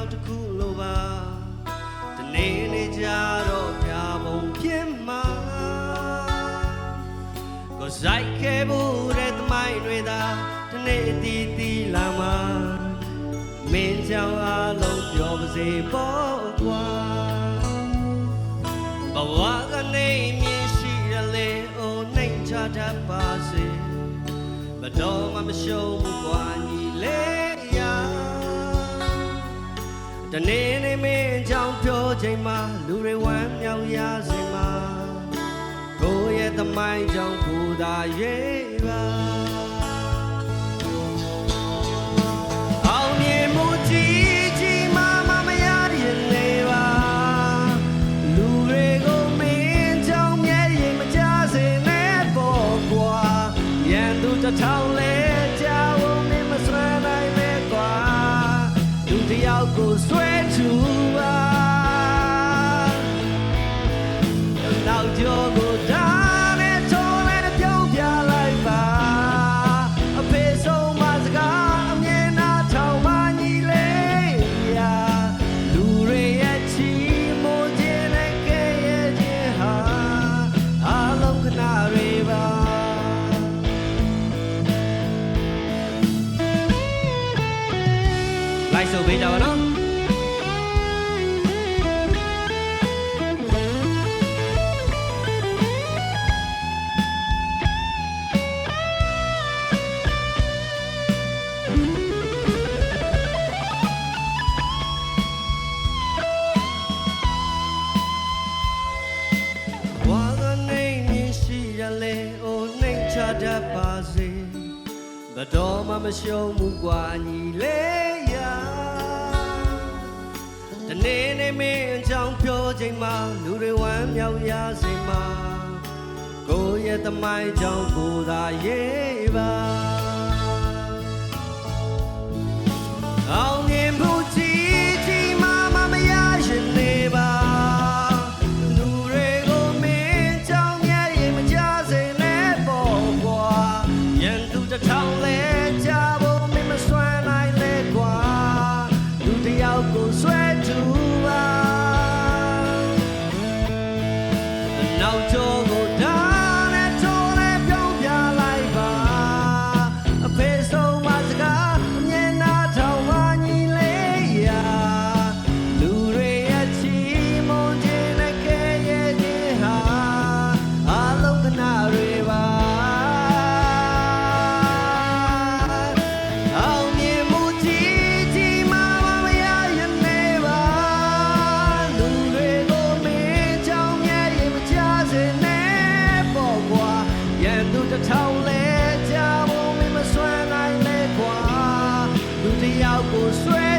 နောက်တစ်ခုလိုပါတနေ့နေ့ကြတော့ပြပုံဖြစ်မှာ Cause I care about the my way da တနေ့တီတီလာမှာမင်းကြောင့်အလုံးပြောပါစေပေါ့ကွာဘဝကနေမြင်ရှိရလေအိုနှိမ်ချတတ်ပါစေမတော်မမရှုံးဘူးကွာ တနေ့နေ့မင်းကြောင့်ပြောချိန်မှာလူတွေဝမ်းမြောက်ရစေမှာကိုယ့်ရဲ့သမိုင်းကြောင့်ကိုယ်သာရေးပါ တယောက်ကိုဆွဲချူပါ လိုက်ဆိုပေးကြပါနော်ဝါကနေမြင်ရှိရလေအိုနှိမ်ချတတ်ပါစေဘတော်မှမရှုံးဘူးกว่าညီလေးရာ တနေ့နေ့မင်းအကြောင်းပြောချိန်မှာလူတွေဝမ်းမြောက်ရစေမှာကိုယ့်ရဲ့သမိုင်းကြောင့်ကိုယ်သာရေးပါ ယော